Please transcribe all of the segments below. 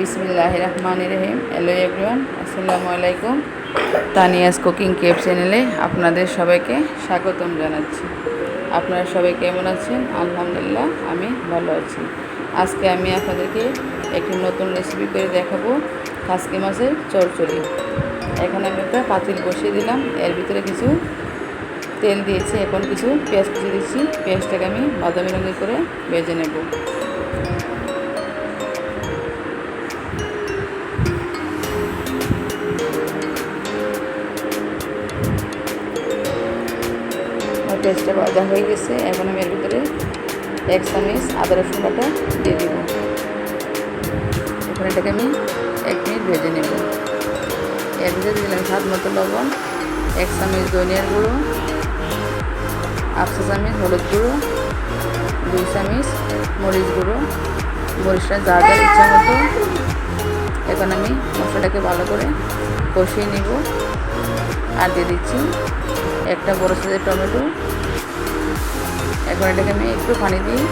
বিসমিল্লাহ রহমান রহিম hello everyone আসসালামু আলাইকুম তানিয়াস কুকিং কেপ চ্যানেলে আপনাদের সবাইকে স্বাগতম জানাচ্ছি। আপনারা সবাই কেমন আছেন? আলহামদুলিল্লাহ, আমি ভালো আছি। আজকে আমি আপনাদেরকে একটি নতুন রেসিপি করে দেখাবো খাসকি মাছের চরচড়ি এখানে আমি একটা পাতিল বসিয়ে দিলাম। এর ভিতরে কিছু তেল দিয়েছি, এখন কিছু পেঁয়াজ কুচি দিচ্ছি। পেঁয়াজটাকে আমি বাদামি রঙের করে ভেজে নেব। পেঁয়াজটা ভাজা হয়ে গেছে। এখন আমি এর ভিতরে এক চামিচ আদা, রসুন বাটা দিয়ে দেব। এখন এটাকে আমি এক মিনিট ভেজে নেব। এর ভিতরে দিলাম স্বাদ মতো লবণ এক চামিচ ধনিয়ার গুঁড়ো আটশো চামিচ হলুদ গুঁড়ো, দুই চামিচ মরিচ গুঁড়ো, মরিচটা যা যা ইচ্ছা মতো। এখন আমি মশলাটাকে ভালো করে কষিয়ে নিব। আর দিয়ে দিচ্ছি একটা বড় সাইজের টমেটো। এখন এটাকে আমি একটু পানি দিয়ে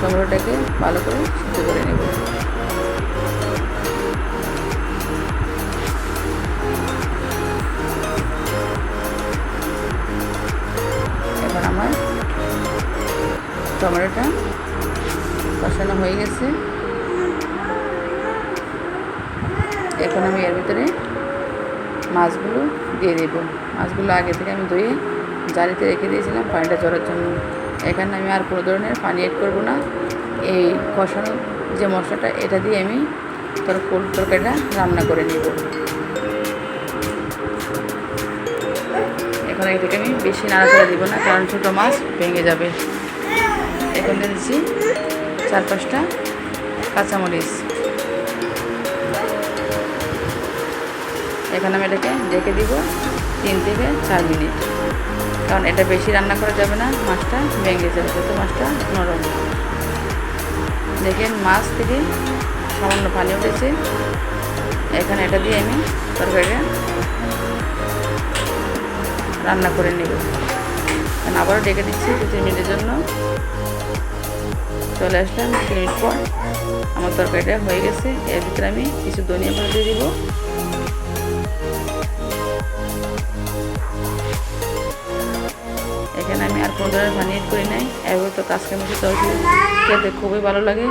টমেটোটাকে ভালো করে সিদ্ধ করে নেব। এখন আমার টমেটোটা কষানো হয়ে গেছে। এখন আমি এর ভিতরে মাছগুলো দিয়ে দেবো। মাছগুলো আগে থেকে আমি ধুয়ে জালিতে রেখে দিয়েছিলাম, পানিটা জড়ার জন্য। এখানে আমি আর কোনো ধরনের পানি এড করব না। এই কষানো যে মশলাটা, এটা দিয়ে আমি তরকারিটা রান্না করে নেব। এখন এটাকে আমি বেশি নাড়াচাড়া দিব না, কারণ ছোটো মাছ ভেঙে যাবে। এখন দিচ্ছি চার পাঁচটা কাঁচামরিচ। এখানে আমি এটাকে ডেকে দিব তিন থেকে চার মিনিট। কারণ এটা বেশি রান্না করা যাবে না, মাছটা ভেঙে যাবে, যত মাছটা নরম দেখেন মাছ থেকে সামান্য পানি উঠেছে। এখানে এটা দিয়ে আমি তরকারিটা রান্না করে নেব। কারণ আবারও ডেকে দিচ্ছি দু তিন মিনিটের জন্য। চলে আসলাম তিন মিনিট পর। আমার তরকারিটা হয়ে গেছে। এর ভিতরে আমি কিছু ধনিয়া পাতা দিয়ে দিব। কোনো ধরনের পানি নাই এবার তো কাজকে মুখে তরকারি খেতে খুবই ভালো লাগে।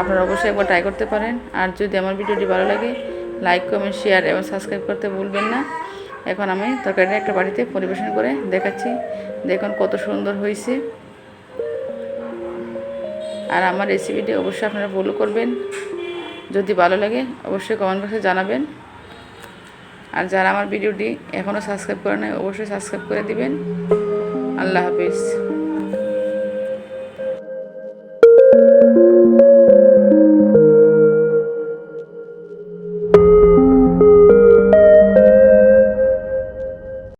আপনারা অবশ্যই একবার ট্রাই করতে পারেন। আর যদি আমার ভিডিওটি ভালো লাগে লাইক কমেন্ট শেয়ার এবং সাবস্ক্রাইব করতে ভুলবেন না। এখন আমি তরকারিটা একটা বাড়িতে পরিবেশন করে দেখাচ্ছি। দেখুন কত সুন্দর হয়েছে। আর আমার রেসিপিটি অবশ্যই আপনারা ফলো করবেন। যদি ভালো লাগে, অবশ্যই কমেন্ট বক্সে জানাবেন। আর যারা আমার ভিডিওটি এখনও সাবস্ক্রাইব করে নেয় অবশ্যই সাবস্ক্রাইব করে দিবেন। আল্লাহ হাফিজ।